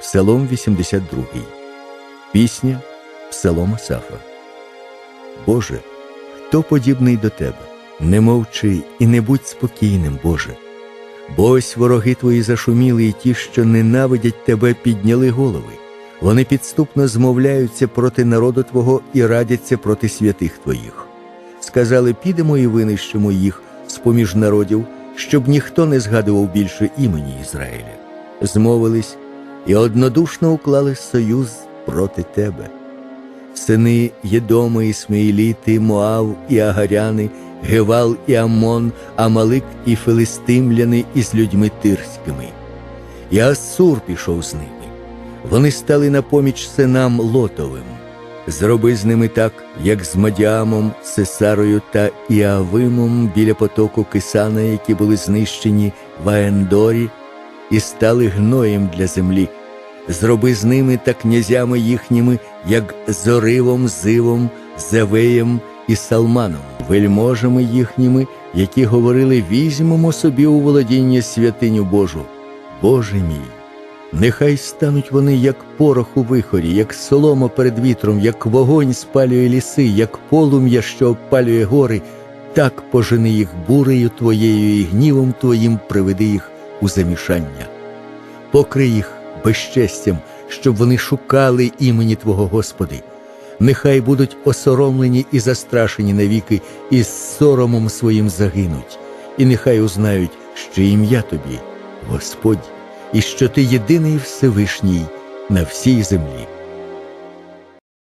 Псалом 82. Пісня Псалом Асафа. Боже, хто подібний до Тебе? Не мовчи і не будь спокійним, Боже. Бо ось вороги твої зашуміли, і ті, що ненавидять тебе, підняли голови. Вони підступно змовляються проти народу Твого і радяться проти святих Твоїх. Сказали, підемо і винищимо їх з поміж народів, щоб ніхто не згадував більше імені Ізраїля. Змовились і однодушно уклали союз проти тебе. Сини Єдоми, Ісмаїліти, Моав і Агаряни, Гевал і Амон, Амалик і Филистимляни із людьми тирськими. І Ассур пішов з ними. Вони стали на поміч синам Лотовим. Зроби з ними так, як з Мадіамом, Сесарою та Іавимом біля потоку Кисана, які були знищені в Аендорі, і стали гноєм для землі. Зроби з ними та князями їхніми, як Зоривом, Зивом, Зевеєм і Салманом, вельможами їхніми, які говорили: візьмемо собі у володіння святиню Божу. Боже мій, нехай стануть вони, як порох у вихорі, як солома перед вітром, як вогонь спалює ліси, як полум'я, що обпалює гори, так пожени їх бурею твоєю і гнівом твоїм приведи їх у замішання. Покрий їх безчестям, щоб вони шукали імені Твого Господи. Нехай будуть осоромлені і застрашені навіки, і з соромом своїм загинуть, і нехай узнають, що ім'я Тобі, Господь, і що Ти єдиний Всевишній на всій землі.